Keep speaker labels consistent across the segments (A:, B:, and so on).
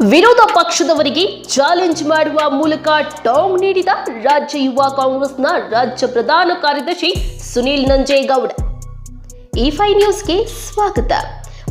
A: ವಿರೋಧ ಪಕ್ಷದವರಿಗೆ ಚಾಲೆಂಜ್ ಮಾಡುವ ಮೂಲಕ ಟಾಂಗ್ ನೀಡಿದ ರಾಜ್ಯ ಯುವ ಕಾಂಗ್ರೆಸ್ನ ರಾಜ್ಯ ಪ್ರಧಾನ ಕಾರ್ಯದರ್ಶಿ ಸುನೀಲ್ ನಂಜೇಗೌಡ. ಇಫೈ ನ್ಯೂಸ್ಗೆ ಸ್ವಾಗತ.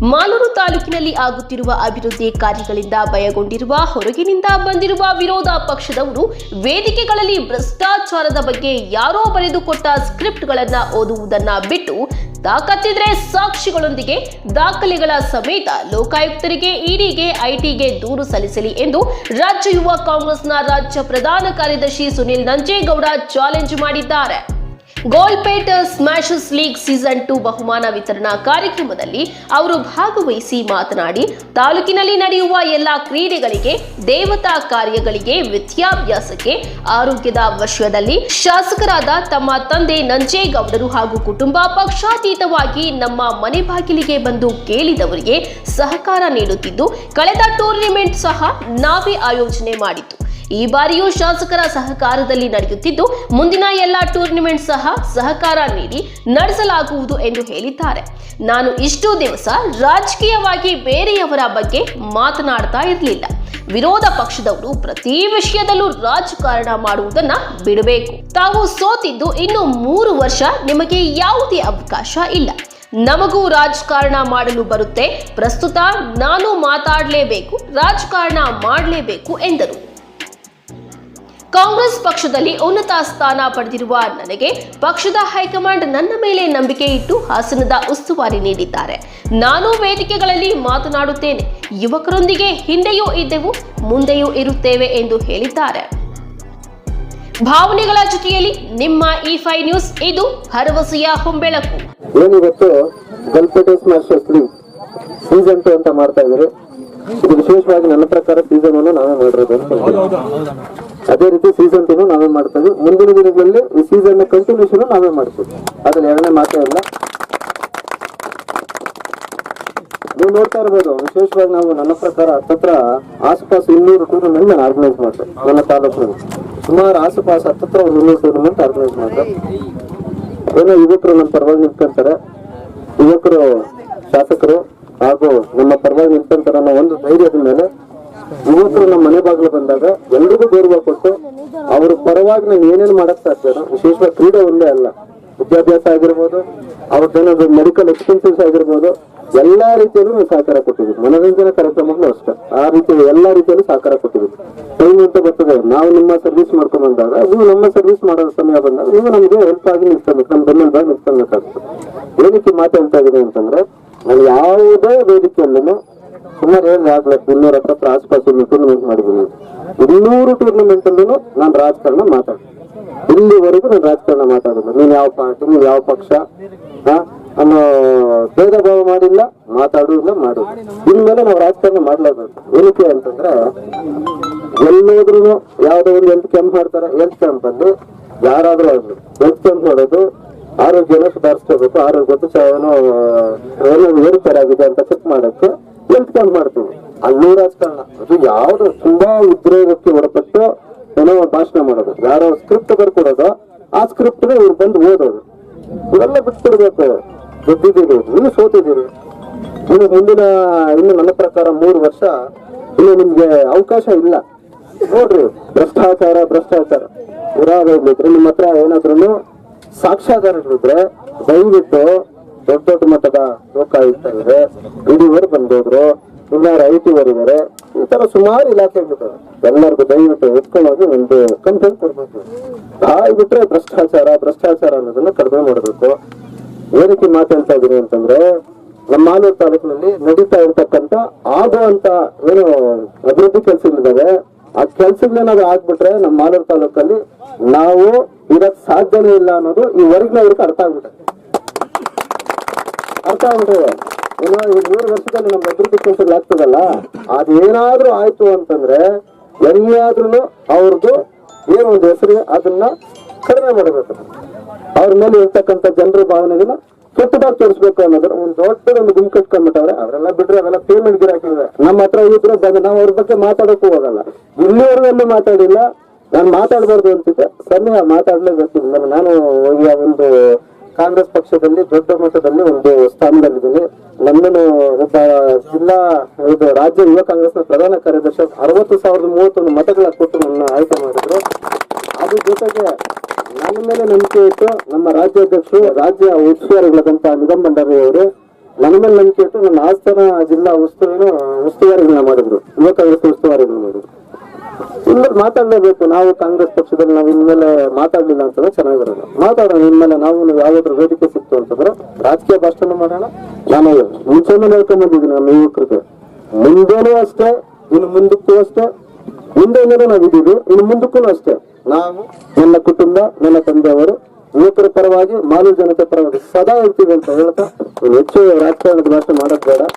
A: ಮಾಲೂರು ತಾಲೂಕಿನಲ್ಲಿ ಆಗುತ್ತಿರುವ ಅಭಿವೃದ್ಧಿ ಕಾರ್ಯಗಳಿಂದ ಭಯಗೊಂಡಿರುವ ಹೊರಗಿನಿಂದ ಬಂದಿರುವ ವಿರೋಧ ಪಕ್ಷದವರು ವೇದಿಕೆಗಳಲ್ಲಿ ಭ್ರಷ್ಟಾಚಾರದ ಬಗ್ಗೆ ಯಾರೋ ಬರೆದುಕೊಟ್ಟ ಸ್ಕ್ರಿಪ್ಟ್ಗಳನ್ನು ಓದುವುದನ್ನು ಬಿಟ್ಟು ತಾಕತ್ತಿದ್ರೆ ಸಾಕ್ಷಿಗಳೊಂದಿಗೆ ದಾಖಲೆಗಳ ಸಮೇತ ಲೋಕಾಯುಕ್ತರಿಗೆ ಇಡಿಗೆ, ಐಟಿಗೆ ದೂರು ಸಲ್ಲಿಸಲಿ ಎಂದು ರಾಜ್ಯ ಯುವ ಕಾಂಗ್ರೆಸ್ನ ರಾಜ್ಯ ಪ್ರಧಾನ ಕಾರ್ಯದರ್ಶಿ ಸುನಿಲ್ ನಂಜೇಗೌಡ ಚಾಲೆಂಜ್ ಮಾಡಿದ್ದಾರೆ. ಗೋಲ್ಪೇಟ್ ಸ್ಮ್ಯಾಶಸ್ ಲೀಗ್ ಸೀಸನ್ ಟು ಬಹುಮಾನ ವಿತರಣಾ ಕಾರ್ಯಕ್ರಮದಲ್ಲಿ ಅವರು ಭಾಗವಹಿಸಿ ಮಾತನಾಡಿ, ತಾಲೂಕಿನಲ್ಲಿ ನಡೆಯುವ ಎಲ್ಲ ಕ್ರೀಡೆಗಳಿಗೆ, ದೇವತಾ ಕಾರ್ಯಗಳಿಗೆ ವಿದ್ಯಾಭ್ಯಾಸಕ್ಕೆ ಆರೋಗ್ಯದ ವಿಷಯದಲ್ಲಿ ಶಾಸಕರಾದ ತಮ್ಮ ತಂದೆ ನಂಜೇಗೌಡರು ಹಾಗೂ ಕುಟುಂಬ ಪಕ್ಷಾತೀತವಾಗಿ ನಮ್ಮ ಮನೆ ಬಾಗಿಲಿಗೆ ಬಂದು ಕೇಳಿದವರಿಗೆ ಸಹಕಾರ ನೀಡುತ್ತಿದ್ದು, ಕಳೆದ ಟೂರ್ನಿಮೆಂಟ್ ಸಹ ನಾವೇ ಆಯೋಜನೆ ಮಾಡಿದ್ದು. ಈ ಬಾರಿಯೂ ಶಾಸಕರ ಸಹಕಾರದಲ್ಲಿ ನಡೆಯುತ್ತಿದ್ದು, ಮುಂದಿನ ಎಲ್ಲ ಟೂರ್ನಿಮೆಂಟ್ ಸಹ ಸಹಕಾರ ನೀಡಿ ನಡೆಸಲಾಗುವುದು ಎಂದು ಹೇಳಿದ್ದಾರೆ. ನಾನು ಇಷ್ಟು ದಿವಸ ರಾಜಕೀಯವಾಗಿ ಬೇರೆಯವರ ಬಗ್ಗೆ ಮಾತನಾಡ್ತಾ ಇರಲಿಲ್ಲ. ವಿರೋಧ ಪಕ್ಷದವರು ಪ್ರತಿ ವಿಷಯದಲ್ಲೂ ರಾಜಕಾರಣ ಮಾಡುವುದನ್ನ ಬಿಡಬೇಕು. ತಾವು ಸೋತಿದ್ದು ಇನ್ನು ಮೂರು ವರ್ಷ ನಿಮಗೆ ಯಾವುದೇ ಅವಕಾಶ ಇಲ್ಲ. ನಮಗೂ ರಾಜಕಾರಣ ಮಾಡಲು ಬರುತ್ತೆ. ಪ್ರಸ್ತುತ ನಾನು ಮಾತಾಡಲೇಬೇಕು, ರಾಜಕಾರಣ ಮಾಡಲೇಬೇಕು ಎಂದರು. ಕಾಂಗ್ರೆಸ್ ಪಕ್ಷದಲ್ಲಿ ಉನ್ನತ ಸ್ಥಾನ ಪಡೆದಿರುವ ನನಗೆ ಪಕ್ಷದ ಹೈಕಮಾಂಡ್ ನನ್ನ ಮೇಲೆ ನಂಬಿಕೆ ಇಟ್ಟು ಹಾಸನದ ಉಸ್ತುವಾರಿ ನೀಡಿದ್ದಾರೆ. ನಾನು ವೇದಿಕೆಗಳಲ್ಲಿ ಮಾತನಾಡುತ್ತೇನೆ. ಯುವಕರೊಂದಿಗೆ ಹಿಂದೆಯೂ ಇದ್ದೆವು, ಮುಂದೆಯೂ ಇರುತ್ತೇವೆ ಎಂದು ಹೇಳಿದ್ದಾರೆ. ಭಾವನೆಗಳ ಜೊತೆಯಲ್ಲಿ ನಿಮ್ಮ ಇ ಫೈ ನ್ಯೂಸ್, ಇದು ಭರವಸೆಯ ಹೊಂಬೆಳಕು.
B: ಸೀಸನ್ ಟು ಅಂತ ಮಾಡ್ತಾ ಇದ್ದಾರೆ. ಇದು ವಿಶೇಷವಾಗಿ ನನ್ನ ಪ್ರಕಾರ ಸೀಸನ್ ಅನ್ನು ನಾವೇ ಮಾಡಿರೋದು ಅಂತ. ಅದೇ ರೀತಿ ಸೀಸನ್ ಟೂ ನಾವೇ ಮಾಡ್ತೀವಿ? ಮುಂದಿನ ದಿನಗಳಲ್ಲಿ ಈ ಸೀಸನ್ ಕಂಟಿನ್ಯೂಷನ್ ನಾವೇ ಮಾಡ್ತೀವಿ? ಅದ್ರಲ್ಲಿ ಎರಡನೇ ಮಾತೇ ಇಲ್ಲ. ನೀವು ನೋಡ್ತಾ ಇರ್ಬೋದು, ವಿಶೇಷವಾಗಿ ನಾವು ನನ್ನ ಪ್ರಕಾರ ಹತ್ತತ್ರ ಆಸುಪಾಸು ಇನ್ನೂರು ಟೂರ್ನಮೆಂಟ್ ನಾನು ಆರ್ಗನೈಸ್ ಮಾಡ್ತೇನೆ, ನನ್ನ ತಾಲೂಕಿನಲ್ಲಿ. ಸುಮಾರು ಆಸುಪಾಸು ಹತ್ತತ್ರ ಒಂದು ಇನ್ನೂರು ಟೂರ್ನಮೆಂಟ್ ಆರ್ಗನೈಸ್ ಮಾಡ್ತಾರೆ ಏನೋ ಯುವಕರು ನಮ್ಮ ಪರವಾಗಿ ನಿಂತ್ಕೊಂತಾರೆ. ಯುವಕರು, ಶಾಸಕರು ಹಾಗೂ ನಮ್ಮ ಪರವಾಗಿ ನಿಂತ್ಕೊಂತಾರೆ ಅನ್ನೋ ಒಂದು ಧೈರ್ಯದ ಮೇಲೆ ಯುವಕರು ನಮ್ಮ ಮನೆ ಬಾಗಿಲು ಬಂದಾಗ ಎಲ್ರಿಗೂ ಗೌರವ ಕೊಟ್ಟು ಅವ್ರ ಪರವಾಗಿ ನಾನು ಏನೇನು ಮಾಡಕ್ ವಿಶೇಷ ವಿಶೇಷವಾಗಿ ಕ್ರೀಡೆ ಒಂದೇ ಅಲ್ಲ. ವಿದ್ಯಾಭ್ಯಾಸ ಆಗಿರ್ಬೋದು ಅವ್ರದ್ದೇನಾದ್ರು ಮೆಡಿಕಲ್ ಎಕ್ಸ್ಪೆನ್ಸಸ್ ಆಗಿರ್ಬೋದು, ಎಲ್ಲಾ ರೀತಿಯಲ್ಲೂ ನಾವು ಸಹಕಾರ ಕೊಟ್ಟಿದ್ವಿ. ಮನೋರಂಜನಾ ಕಾರ್ಯಕ್ರಮಗಳು ಅಷ್ಟೇ. ಆ ರೀತಿ ಎಲ್ಲಾ ರೀತಿಯಲ್ಲೂ ಸಹಕಾರ ಕೊಟ್ಟಿದ್ವಿ. ಟೈಮ್ ಅಂತ ಬರ್ತದೆ? ನಾವು ನಿಮ್ಮ ಸರ್ವಿಸ್ ಮಾಡ್ಕೊಂಡ್ ಬಂದಾಗ, ನೀವು ನಮ್ಮ ಸರ್ವಿಸ್ ಮಾಡೋ ಸಮಯ ಬಂದಾಗ ನೀವು ನಮಗೆ ಹೆಲ್ಪ್ ಆಗಿ ನಿಲ್ಸ್ಕೊಬೇಕು ನಮ್ಮ ಬೆನ್ನಲ್ಲಿ ನಿಲ್ಸ್ಕೊಬೇಕಾಗ್ತದೆ ಏನಕ್ಕೆ ಮಾತಾಡ್ತಾ ಇದ್ದೀನಿ ಅಂತಂದ್ರೆ ನಾನು ಯಾವುದೇ ವೇದಿಕೆಯಲ್ಲೂ ಸುಮಾರು ಏನ್ ಆಗ್ಲೇ ಇನ್ನೂರ ಹತ್ರ ಆಸ್ಪಾಸ್ ಟೂರ್ನಮೆಂಟ್ ಮಾಡಿದ್ದೀನಿ. ಇನ್ನೂರು ಟೂರ್ನಮೆಂಟ್ ಅಲ್ಲೂ ನಾನು ರಾಜಕಾರಣ ಮಾತಾಡ್ತೀನಿ. ಇಲ್ಲಿವರೆಗೂ ನಾನು ರಾಜಕಾರಣ ಮಾತಾಡೋದು ನೀನ್ ಯಾವ ಪಾರ್ಟಿ ನೀವ್ ಯಾವ ಪಕ್ಷ? ಅನ್ನೋ ಭೇದ ಭಾವ ಮಾಡಿಲ್ಲ, ಮಾತಾಡುವುದಿಲ್ಲ ಮಾಡು ಇನ್ಮೇಲೆ ನಾವು ರಾಜಕಾರಣ ಮಾಡ್ಲೇಬೇಕು ಏನಕ್ಕೆ ಅಂತಂದ್ರೆ ಎಲ್ಲೋದ್ರೂ ಯಾವ್ದೋ ಒಂದು ಹೆಲ್ತ್ ಕ್ಯಾಂಪ್ ಮಾಡ್ತಾರೆ. ಹೆಲ್ತ್ ಕ್ಯಾಂಪ್ ಅಲ್ಲಿ ಯಾರಾದ್ರೂ ಆಗ್ಲಿ. ಹೆಲ್ತ್ ಕ್ಯಾಂಪ್ ಮಾಡೋದು ಆರೋಗ್ಯನ ಸುಧಾರಿಸ್ಕೋಬೇಕು. ಆರೋಗ್ಯದ ಚ- ಏನೋ ಏನೋ ಏರುಪೇರಾಗಿದೆ ಅಂತ ಚೆಕ್ ಮಾಡಕ್ಕೆ ಕ್ಯಾಂಪ್ ಮಾಡ್ತೀವಿ. ಅಲ್ಲೂ ರಾಜಕಾರಣ ಅದು ಯಾವ್ದು ತುಂಬಾ ಉದ್ರೇಕಕ್ಕೆ ಒಳಪಟ್ಟು ಏನೋ ಭಾಷಣ ಮಾಡೋದು. ಯಾರೋ ಸ್ಕ್ರಿಪ್ಟ್ ಬರ್ಕೊಡೋದು ಆ ಸ್ಕ್ರಿಪ್ಟ್ ಇವ್ರು ಬಂದು ಓದೋದು. ಇವೆಲ್ಲ ಬಿಟ್ಬಿಡ್ಬೇಕು. ಗೆದ್ದಿದ್ದೀರಿ ನೀವು ಸೋತಿದ್ದೀರಿ. ಇನ್ನು ಮುಂದಿನ, ಇನ್ನು ನನ್ನ ಪ್ರಕಾರ ಮೂರು ವರ್ಷ ಇನ್ನು ನಿಮ್ಗೆ ಅವಕಾಶ ಇಲ್ಲ. ನೋಡ್ರಿ, ಭ್ರಷ್ಟಾಚಾರ ಭ್ರಷ್ಟಾಚಾರ. ಇರಾಗೋಗ್ಲಿದ್ರೆ ನಿಮ್ಮ ಹತ್ರ ಏನಾದ್ರು ಸಾಕ್ಷ್ಯಾಧಾರಗಳಿದ್ರೆ, ದಯವಿಟ್ಟು ದೊಡ್ಡ ದೊಡ್ಡ ಮಟ್ಟದ ಲೋಕಾಯುಕ್ತರಿದೆ ಇಡಿವರು ಬಂದೋದ್ರು. ಸುಮಾರು ಐ ಟಿ ಇದ್ದಾರೆ ಈ ತರ ಸುಮಾರು ಇಲಾಖೆಗಳಿದ್ದಾವೆ ಎಲ್ಲರಿಗೂ ದಯವಿಟ್ಟು ಎತ್ಕೊಂಡೋಗಿ ಒಂದು ಕಂಪ್ಲೇಂಟ್ ಕೊಡ್ಬೇಕು. ಆ ಬಿಟ್ರೆ ಭ್ರಷ್ಟಾಚಾರ ಭ್ರಷ್ಟಾಚಾರ ಅನ್ನೋದನ್ನ ಕಡಿಮೆ ಮಾಡಬೇಕು. ಏನಕ್ಕೆ ಮಾತಾಡ್ತಾ ಇದ್ದೀನಿ ಅಂತಂದ್ರೆ, ನಮ್ಮ ಮಾಲೂರು ತಾಲೂಕಿನಲ್ಲಿ ನಡೀತಾ ಇರ್ತಕ್ಕಂತ ಆಗುವಂತ ಏನು ಅಭಿವೃದ್ಧಿ ಕೆಲಸಗಳಿದ್ದಾವೆ, ಆ ಕೆಲಸಗಳೇನಾದ್ರು ಆಗ್ಬಿಟ್ರೆ ನಮ್ಮ ಮಾಲೂರು ತಾಲೂಕಲ್ಲಿ ನಾವು ಇರಕ್ ಸಾಧ್ಯನೇ ಇಲ್ಲ ಅನ್ನೋದು ಈ ವರ್ಗನವ್ರಿಗೆ ಅರ್ಥ ಆಗ್ಬಿಟ್ಟೆ ಅರ್ಥ ಆಗ್ಬಿಟ್ಟಿದೆ ಏನೋ ಈ ಮೂರು ವರ್ಷದಲ್ಲಿ ನಮ್ಮ ಅಭಿವೃದ್ಧಿ ಕೆಲಸಗಳು ಆಗ್ತದಲ್ಲ? ಅದೇನಾದ್ರೂ ಆಯ್ತು ಅಂತಂದ್ರೆ ಎಲ್ಲಿಯಾದ್ರೂ ಅವ್ರದ್ದು ಏನು ಒಂದು ಹೆಸರು ಅದನ್ನ ಕಡಿಮೆ ಮಾಡಬೇಕು. ಅವ್ರ ಮೇಲೆ ಇರ್ತಕ್ಕಂಥ ಜನರ ಭಾವನೆಗಳನ್ನ ಕೆಟ್ಟದಾಗಿ ತೋರಿಸ್ಬೇಕು ಅನ್ನೋದ್ರ ಒಂದು ದೊಡ್ಡ ಒಂದು ಗುಂಪು ಕಟ್ಕೊಂಡ್ಬಿಟ್ಟವ್ರೆ, ಅವರೆಲ್ಲ ಬಿಟ್ರೆ ಅವೆಲ್ಲ ಪೇಮೆಂಟ್ ಗಿರಾಕಿದ್ರೆ ನಮ್ಮ ಹತ್ರ ಇದ್ರೆ ಬಂದು ನಾವು ಅವ್ರ ಬಗ್ಗೆ ಮಾತಾಡಕ್ಕೂ ಹೋಗಲ್ಲ. ಇಲ್ಲಿವರೆಗೂ ಮಾತಾಡಿಲ್ಲ. ನಾನು ಮಾತಾಡ್ಬಾರ್ದು ಅಂತಿದ್ದೆ. ಸನ್ನಿ ಮಾತಾಡ್ಲೇಬೇಕು. ನಾನು ಆ ಒಂದು ಕಾಂಗ್ರೆಸ್ ಪಕ್ಷದಲ್ಲಿ ದೊಡ್ಡ ಮಟ್ಟದಲ್ಲಿ ಒಂದು ಸ್ಥಾನದಲ್ಲಿದ್ದೀನಿ. ನನ್ನನ್ನು ಒಬ್ಬ ಜಿಲ್ಲಾ ರಾಜ್ಯ ಯುವ ಕಾಂಗ್ರೆಸ್ನ ಪ್ರಧಾನ ಕಾರ್ಯದರ್ಶಿ ಅರವತ್ತು ಸಾವಿರದ ಮೂವತ್ತೊಂದು ಮತಗಳ ಕೊಟ್ಟು ನನ್ನ ಆಯ್ಕೆ ಮಾಡಿದ್ರು. ಅದ್ರ ಜೊತೆಗೆ ನನ್ನ ಮೇಲೆ ನಂಬಿಕೆ ಇಟ್ಟು ನಮ್ಮ ರಾಜ್ಯಾಧ್ಯಕ್ಷರು ರಾಜ್ಯ ಉಸ್ತುವಾರಿಗಳಾದಂತಹ ನಿಗಮ್ ಭಂಡಾರಿ ಅವರು ನನ್ನ ಮೇಲೆ ನಂಬಿಕೆ ಇಟ್ಟು ನನ್ನ ಆಸ್ಥಾನ ಜಿಲ್ಲಾ ಉಸ್ತುವಾರಿ ಉಸ್ತುವಾರಿಗಳನ್ನ ಮಾಡಿದ್ರು. ಯುವ ಕಾಂಗ್ರೆಸ್ ಉಸ್ತುವಾರಿಗಳನ್ನ ಮಾಡಿದ್ರು. ಇನ್ಮೇಲೆ ಮಾತಾಡ್ಲೇಬೇಕು. ನಾವು ಕಾಂಗ್ರೆಸ್ ಪಕ್ಷದಲ್ಲಿ ನಾವು ಇನ್ಮೇಲೆ ಮಾತಾಡ್ಲಿಲ್ಲ ಅಂತಂದ್ರೆ ಚೆನ್ನಾಗಿರೋದು ಮಾತಾಡೋಣ, ಇನ್ಮೇಲೆ ನಾವು ಯಾವ್ದಾದ್ರು ವೇದಿಕೆ ಸಿಕ್ತು ಅಂತಂದ್ರೆ ರಾಜಕೀಯ ಭಾಷಣ ಮಾಡೋಣ. ನಾನು ಮುಂಚೆನೇ ಹೇಳ್ಕೊಂಡ್ ಬಂದಿದ್ದೀನಿ ನಮ್ಮ ಯುವಕರಿಗೆ. ಮುಂದೇನೂ ಅಷ್ಟೇ, ಇನ್ನು ಮುಂದಕ್ಕೂ ಅಷ್ಟೇ. ನಾವು ಇದು ಇನ್ನು ಮುಂದಕ್ಕೂ ಅಷ್ಟೇ. ನಾವು, ನನ್ನ ಕುಟುಂಬ, ನನ್ನ ತಂದೆಯವರು, ಯುವಕರ ಪರವಾಗಿ ಮಾನವ ಜನತೆ ಪರವಾಗಿ ಸದಾ ಇರ್ತೀವಿ ಅಂತ ಹೇಳ್ತಾ ಹೆಚ್ಚು ರಾಜಕಾರಣದ ಭಾಷೆ ಮಾಡೋದ್ ಬೇಡ.